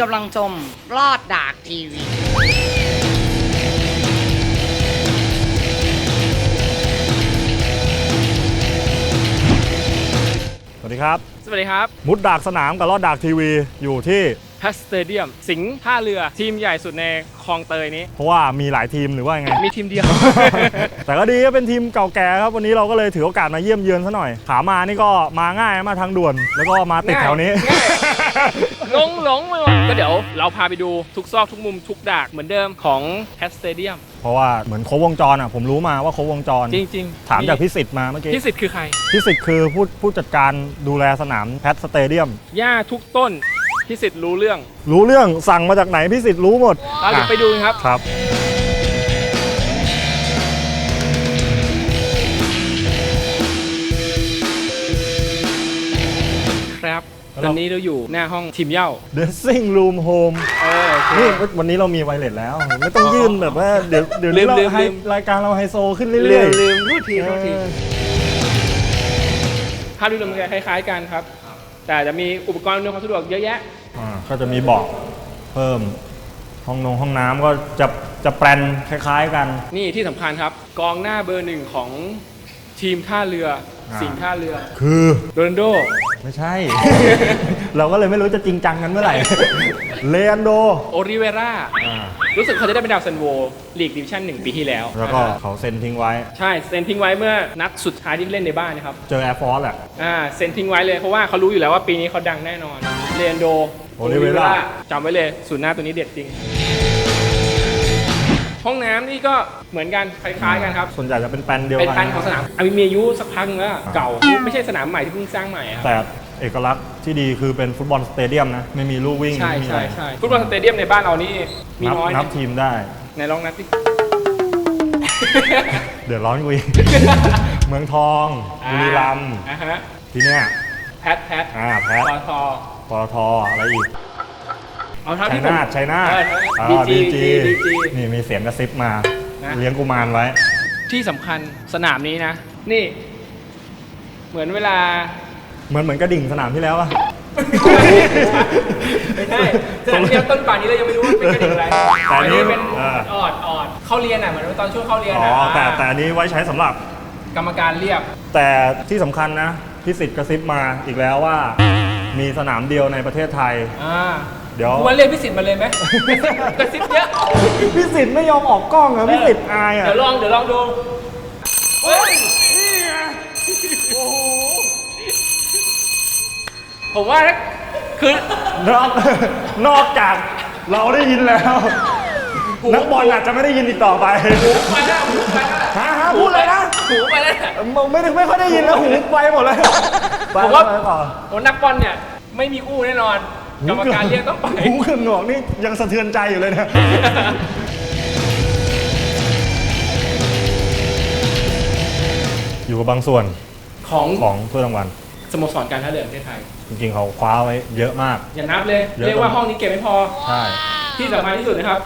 กำลังชมรอดดากทีวี สวัสดีครับ สวัสดีครับ มุดดากสนามกับลอดดากทีวีอยู่ที่ แพสเตเดียม สิงห์ท่าเรือทีมใหญ่สุดในคลองเตยนี้ เพราะว่ามีหลายทีมหรือว่าไง มีทีมเดียว แต่ก็ดีก็เป็นทีมเก่าแก่ครับ วันนี้เราก็เลยถือโอกาสมาเยี่ยมเยือนซะหน่อย ขามานี่ก็มาง่ายมาทางด่วน แล้วก็มาติดง่ายแถวนี้หลงหลงไปหมดก็เดี๋ยวเราพาไปดูทุกซอกทุกมุมทุกดากเหมือนเดิมของแพสเตเดียม เพราะว่าเหมือนครบวงจรอะผมรู้มาว่าครบวงจร จริงๆถามจากพิสิทธิ์มาเมื่อกี้พิสิทธิ์คือใคร พิสิทธิ์คือผู้ผู้จัดการดูแลสนามแพทสเตเดียม หญ้าทุกต้น พิสิทธิ์รู้เรื่องรู้เรื่องสั่งมาจากไหนพิสิทธิ์รู้หมดเราเดี๋ยวไปดูกันครับ ครับ ครับแล้วตเราอนนี้เราอยู่หน้าห้องทีมเหย้า Dressing Room Home เออโอเค นี่วันนี้เรามีไวเลสแล้ว ไม่ต้องยื่นแบบว่า เดี๋ยวเดี๋ยวนี้ลืมเราลืมให้ลืมรายการเราไฮโซขึ้นลืเรื่อยมๆลืมรูดทีรูดทีเออภาพดูมันคล้ายๆกันครับ แต่จะมีอุปกรณ์อำนวยความสะดวกเยอะแยะ อ่าก็จะมีเบาะเพิ่ม ห้องนงห้องน้ำก็จะจะแปลนคล้ายๆกัน นี่ที่สำคัญครับ กองหน้าเบอร์หนึ่งของทีมท่าเรืออ่า สิงห์ท่าเรือคือโรนัลโด ไม่ใช่ เราก็เลยไม่รู้จะจริงจังกันเมื่อไหร่ เลอันโด โอริเวราอ่ารู้สึกเขาจะได้เป็นดาวซันโวลีกดิวิชั่นหนึ่งปีที่แล้วแล้วก็อ่าเขาเซ็นทิ้งไว้ ใช่เซ็นทิ้งไว้เมื่อนัดสุดท้ายที่เล่นในบ้านนะครับ เจอแอร์ฟอร์สแหละอ่าเซ็นทิ้งไว้เลยเพราะว่าเขารู้อยู่แล้วว่าปีนี้เขาดังแน่นอนเรนโด Oliveira จำไว้เลยศูนย์หน้าตัวนี้เด็ดจริง ห้องน้ำนี่ก็เหมือนกันคล้ายๆกันครับ ส่วนใหญ่จะเป็นแปลนเดียวเป็นกันพันของสนามอามีอายุสักพักนึงแล้วเก่าไม่ใช่สนามใหม่ที่เพิ่งสร้างใหม่อะครับแต่เอกลักษณ์ที่ดีคือเป็นฟุตบอลสเตเดียมนะ ไม่มีลู่วิ่งใช่ไม่มีอะไรใช่ใช่ฟุตบอลสเตเดียมในบ้านเรานี่มีนับน้อยนันะบทีมได้ไหนลองนับสิเดือดร้อนกุยเมืองทองบุรีรัมย์อ่าฮะที่เนี้ยแพทแพทอ่าแพทปอทอปตทอะไรอีก เอาเท่าชัที่ยผม นาทชัยนาทเอออ่า BG BG BG นี่มีเสียงกระซิบมา นะ เลี้ยงกุมารไว้ ที่สำคัญสนามนี้นะ นี่ เหมือนเวลา เหมือนเหมือนกระดิ่งสนามที่แล้วอะ ไม่ใช่สนามเที่ยวต้นป่านนี้เรายังไม่รู้ว่าเป็นกระดิ่งอะไรแต่อันนี้เป็นเออ ออดออดเข้าเรียนอะเหมือนตอนช่วงเข้าเรียนอ๋อ อะแต่แต่อันนี้ไว้ใช้สำหรับ กรรมการเรียบแต่ที่สำคัญนะพิสิทธิ์กระซิบมาอีกแล้วว่า มีสนามเดียวในประเทศไทย อ่า เดี๋ยวคุณว่าเรียกพิสิทธิ์มาเลยไหมกระซิบเยอะพิสิทธิ์ไม่ยอมออกกล้องอะพิสิทธิ์อายอะเดี๋ยวลองเดี๋ยวลองดูเฮ้ยนี่ไงโอ้โหผมว่านะคือนอกนอกจากเราได้ยินแล้ว นักบอลอาจจะไม่ได้ยินอีกต่อไปไปแล้วหูไปแล้วฮะฮะพูดเลยนะหูไปแล้วไม่ถึงไม่ค่อยได้ยินแล้วหูไปหมดเลยไปผมว่าไปต่อโอ้นักบอลเนี่ย ไม่มีอู้แน่นอน กรรมการเรียกต้องไป หูขึ้นหนวกนี่ยังสะเทือนใจอยู่เลยนะ อยู่กับบางส่วนของของถ้วยรางวัลสโมสรการท่าเรือแห่งประเทศไทย จริงๆเขาคว้าไว้เยอะมาก อย่านับเลย เยอะ เรียกว่าห้องนี้เก็บไม่พอ ใช่ ที่สำคัญที่สุดนะครับ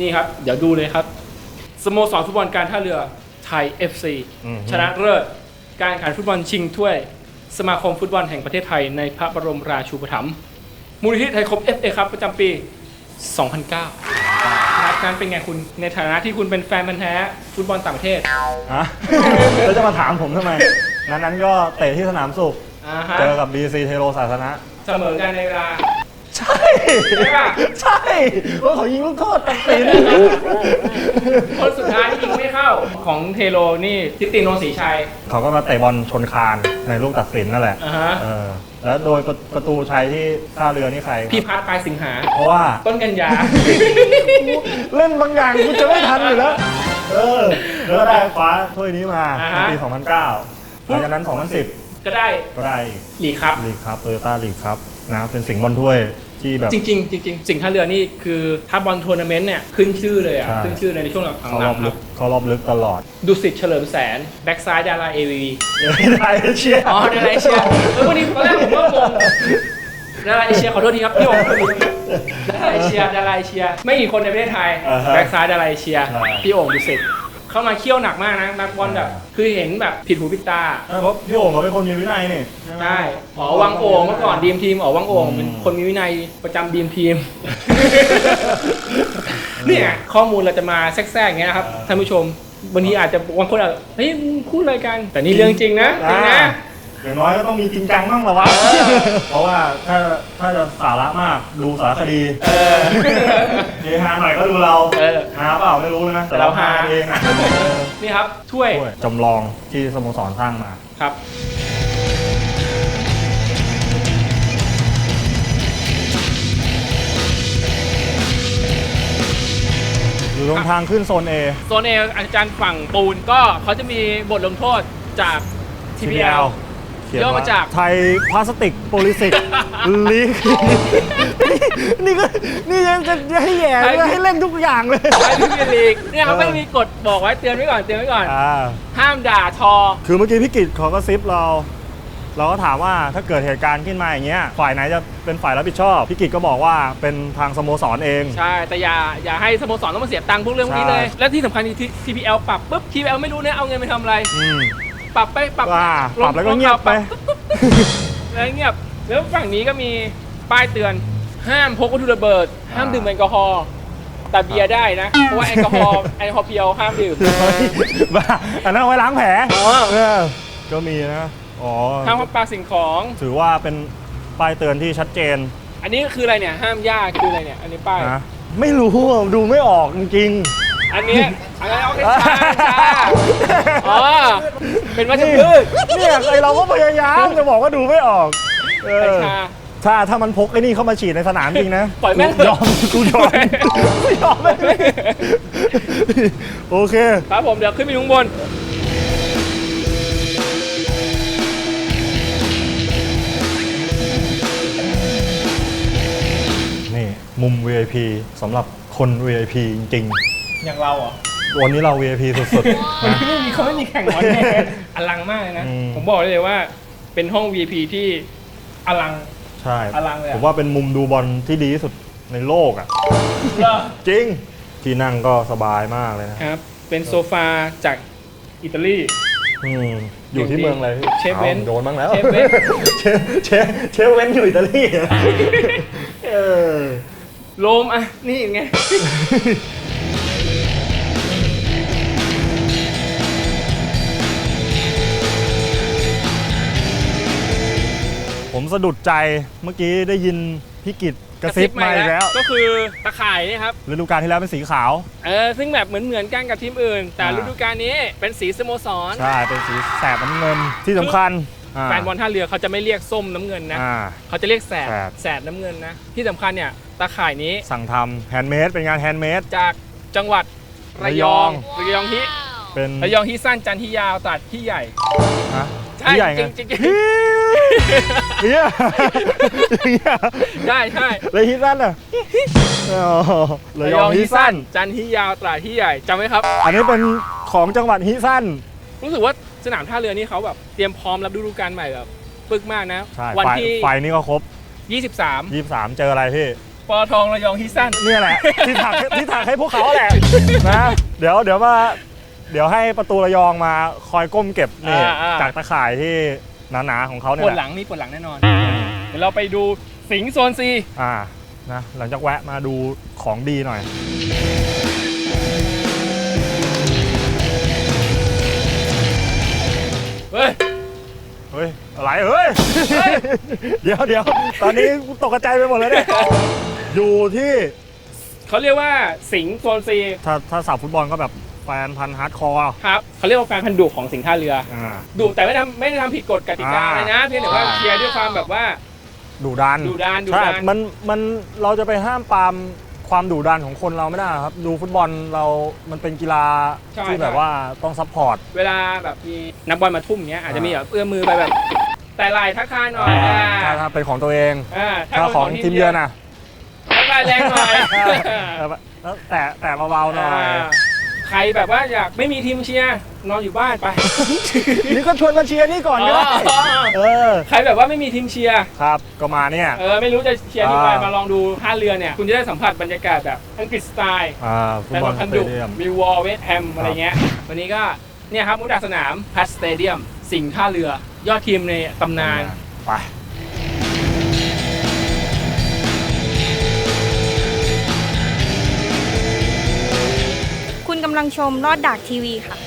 นี่ครับ เดี๋ยวดูเลยครับ สโมสรฟุตบอลการท่าเรือไทย FC อืม ชนะเลิศการแข่งขันฟุตบอลชิงถ้วย สมาคมฟุตบอลแห่งประเทศไทยในพระบรมราชูปถัมภ์ มูลนิธิไทยคม FA ครับประจำปี 2009ครับการเป็นไงคุณในฐานะที่คุณเป็นแฟนพันธุ์แท้ฟุตบอลต่างประเทศฮะ แล้วจะมาถามผมทำไม นั้นนั้นก็เตะที่สนามสุข อ่าฮะเจอกับ BC เทโรศาสนะ เสมอกันในเวลา ใช่ ใช่ปะใช่ว่าเขายิงลูกโทษตัดสินคนสุดท้ายที่ยิงไม่เข้าของเทโลนี่ทิติโนศรีชัย เขาก็มาเตะบอลชนคานในลูกตัดสินนั่นแหละอ่าฮะ เออแล้วโดยประประตูชัยที่ท่าเรือนี่ใครพี่พัดปลายสิงหา เพราะว่า ต้นกันยา เล่นบางอย่างกูจะไม่ทันอยู่แล้ว เออแล้วก็ได้คว้าถ้วยนี้มาอ่าในฮะปี 2009 หลังจากนั้น 2010 ก็ได้ก็ได้หลีกครับ ลีกครับโตโยต้าลีกครับนะเป็นสิงห์บอลถ้วย ที่แบบ จริงๆจริงๆสิ่งท่าเรือนี่คือถ้าบอลทัวร์นาเมนต์เนี่ยขึ้นชื่อเลยอะใช่ ขึ้นชื่อในช่วงหลังเขาๆรอบคลึรับกเขารอบลึกตลอด ดุสิตเฉลิมแสนแบ็กซ้ายดาราเอวีได้เชียร์อ๋อดาราเอเชียเออวันนี้ตอนแรกผมก็งงดาราเอเชียขอโทษทีครับพี่โอ๋ดาราเอเชียดาราเอเชียไม่กี่คนในประเทศไทยแบ็กซ้ายดาราเอเชียพี่โอ่งดุสิต เข้ามาเคี่ยวหนักมากนะนักบอลแบบ คือเห็นแบบผิดหูผิดตาเพราะพี่โอ่งเขาเป็นคนมีวินัยนี่ไหม ใช่อ๋อวังโอ่งเมื่อก่อนดีมทีมอ๋อวังโอ่งอืม เป็นคนมีวินัยประจำดีมทีม เนี่ยข้อมูลเราจะมาแทรกๆอย่างเงี้ยนะครับท่านผู้ชมบางทีอาจจะบางคนอาจจะเฮ้ยมึงพูดอะไรกัน แต่นี่เรื่องจริงนะจริงนะ อ่าอย่างน้อยก็ต้องมีจริงจังบ้างเหรอวะ เพราะว่าถ้าถ้าจะสาระมากดูสารคดีเออเฮฮาหน่อยก็ดูเราเออฮาเปล่าไม่รู้นะแต่เราเราฮาฮาเองอะนี่ครับถ้วยด้วยจำลองที่สโมสรสร้างมาครับ อยู่ตรงทางขึ้นโซน A โซนเออาจารย์ฝั่งปูนก็เขาจะมีบทลงโทษจาก TPL เขียนย่อมาว่าจาก ไทยพลาสติกโพลิสิกลีกนี่ก็นี่ยังจะให้แย่เลยให้เล่นทุกอย่างเลย ไทยพรีเมียร์ลีกเนี่ยเขาเออไม่มีกฎบอกไว้เตือนไว้ก่อนเตือนไว้ก่อน อ่า ห้ามด่าทอ คือเมื่อกี้พี่กิจเขาก็ซิปเรา เราก็ถามว่าถ้าเกิดเหตุการณ์ขึ้นมาอย่างเงี้ยฝ่ายไหนจะเป็นฝ่ายรับผิดชอบพี่กิจก็บอกว่าเป็นทางสโมสรเอง ใช่ แต่อย่าอย่าให้สโมสรต้องมาเสียตังค์พวกเรื่องพวกนี้เลย ใช่ และที่สำคัญที่ TPL ปรับปุ๊บ TPL ไม่รู้เนี่ยเอาเงินไปทำอะไร อืม ปรับไปปรับว่าปรับแล้วก็เงียบไป แล้วเงียบ แล้วฝั่งนี้ก็มีป้ายเตือน ห้ามพกวัตถุระเบิด ห้ามดื่มแอลกอฮอล์แต่เบียร์ได้นะ เพราะว่าแอลกอฮอล์แอลกอฮอล์เพียวห้ามดื่ม บ้าอันนั้นเอาไว้ล้างแผลอ๋อ เออก็มีนะ อ๋อ ห้ามพกปลาสิ่งของ ถือว่าเป็นป้ายเตือนที่ชัดเจนอันนี้คืออะไรเนี่ย ห้ามยากคืออะไรเนี่ย อันนี้ป้าย นะ ไม่รู้อะดูไม่ออกจริง อันนี้อะไรเอาแค่ชาชาอ๋อเป็นวัชนี่พืชเนี่ยไอเราก็พยายามจะบอกว่าดูไม่ออกเอไออชา ถ้าถ้ามันพกไอ้นี่เข้ามาฉีดในสนามจริงนะปล่อยแม่งกูยอมกูยอมกูยอมไม่งโอเค ครับผมเดี๋ยวขึ้นไปดูข้างบน นี่ มุม VIP สำหรับคน VIP จริง อย่างเราเหรอๆวันนี้เรา VIP สุดๆมันนะไม่มีเขาไม่มีแข่งบอลแน่อลังมากเลยนะ อืม ผมบอกได้เลยว่า เป็นห้อง VIP ที่อลังใช่ อลังเลยอะ ผมว่าเป็นมุมดูบอลที่ดีที่สุดในโลกอะเหรอจริง ที่นั่งก็สบายมากเลยนะครับ เป็นโซฟาจากอิตาลี อืมอยู่ที่เมืองอะไรพี่เชฟเว้นอ้าโดนบ้างแล้วเชฟเว้น เชฟเชฟเชฟเว้นอยู่อิตาลีอะเออโลมอะ นี่ไง ผมสะดุดใจเมื่อกี้ได้ยินพี่กิตกระซิบมาอีกแล้ว ก็คือตะข่ายนี่ครับฤดูกาลที่แล้วเป็นสีขาว เออซึ่งแบบเหมือนเหมือนๆกันกับทีมอื่น แต่อ่าฤดูกาลนี้เป็นสีสโมสรใช่เป็นสีแสบน้ำเงินที่สำคัญาแฟนบอลท่าเรือเขาจะไม่เรียกส้มน้ำเงินนะอ่าเขาจะเรียกแสบแสบแสบน้ำเงินนะ ที่สำคัญเนี่ยตาข่ายนี้สั่งทำแฮนด์เมดเป็นงานแฮนด์เมดจากจังหวัดระยองระยองฮิเป็นระยองฮิสั้นจันทร์ฮิยาวตัดฮิใหญ่ฮะ ใช่ที่ใหญ่ไงจริงๆจริงเนี่ยเนี่ยได้ใช่เลยฮิตสั้นอะอ๋อเลยยองฮิตสั้น จันทร์ฮิยาวตราดฮิใหญ่จำไว้ครับ อันนี้เป็นของจังหวัดฮิสั้น รู้สึกว่าสนามท่าเรือนี่เขาแบบเตรียมพร้อมรับฤดูกาลใหม่แบบปึกมากนะ ใช่วันไฟที่ไฟนี่ก็ครบ23 23 เจออะไรพี่ ปอทองระยองฮิสั้น เนี่ยแหละ ที่ถักที่ถักให้พวกเขาแหละนะ เดี๋ยวเดี๋ยวมา เดี๋ยวให้ประตูระยองมาคอยก้มเก็บนี่อ่าอ่าจากตะข่ายที่หนาๆของเขาเนี่ปยวดแหหลัละงนี่ปวดหลังแน่นอน เดี๋ยวเราไปดูสิงห์โซนซีอ่านะหลังจากแวะมาดูของดีหน่อย เฮ้ย เฮ้ยอะไรเฮ้ย เดี๋ยวเดี๋ยวตอนนี้กูตกใจไปหมดเลยเนี่ย อยู่ที่เขาเรียกว่าสิงห์โซนซีถ้าถ้าสาวฟุตบอลก็แบบแฟนพันธุ์ฮาร์ดคอร์ครับเขาเรียกว่าแฟนพันธุ์ดุของสิงห์ท่าเรืออ่า ดุแต่ไม่ทำไม่ได้ทำผิดกฎกติกาอ่า เลยนะ เพียงแต่ว่าอ่าเชียร์ด้วยความแบบว่า ดุดันดุดันดุใช่ดันมันมันเราจะไปห้ามปรามความดุดันของคนเราไม่ได้ครับ ดูฟุตบอลเรามันเป็นกีฬาที่แบบว่าต้องซัพพอร์ต เวลาแบบมีนักบอลมาทุ่มเนี้ยอาจจะมีแบบเอื้อมมือไปแบบ แต่ไหลทักทายหน่อยอ่าถ้าถ้าเป็นของตัวเอง อ่าถ้าของทีมเยือนอะทักทายแรงหน่อยเออแล้วแต่แต่เบาๆหน่อย อ่า ใครแบบว่าอยากไม่มีทีมเชียร์นอนอยู่บ้านไปนี่ก็ชวนมาเชียร์นี่ก่อนก็ได้ อ๋อ เออ ใครแบบว่าไม่มีทีมเชียร์ครับ ก็มาเนี่ย เออไม่รู้จะเชียร์ทีมอะไรอ่ามมาลองดูท่าเรือเนี่ยคุณจะได้สัมผัสบรรยากาศแบบอังกฤษสไตล์ อ่า ฟุตแต่บอลรถสคันเตดุเดียมมิววอลเวสแฮมอะไรเงี้ย วันนี้ก็เนี่ยครับมุกดาสนามพัสสเตเดียม สิงห์ท่าเรือ ยอดทีมในตำนาน ไป คุณกำลังชมรอดดากทีวีค่ะ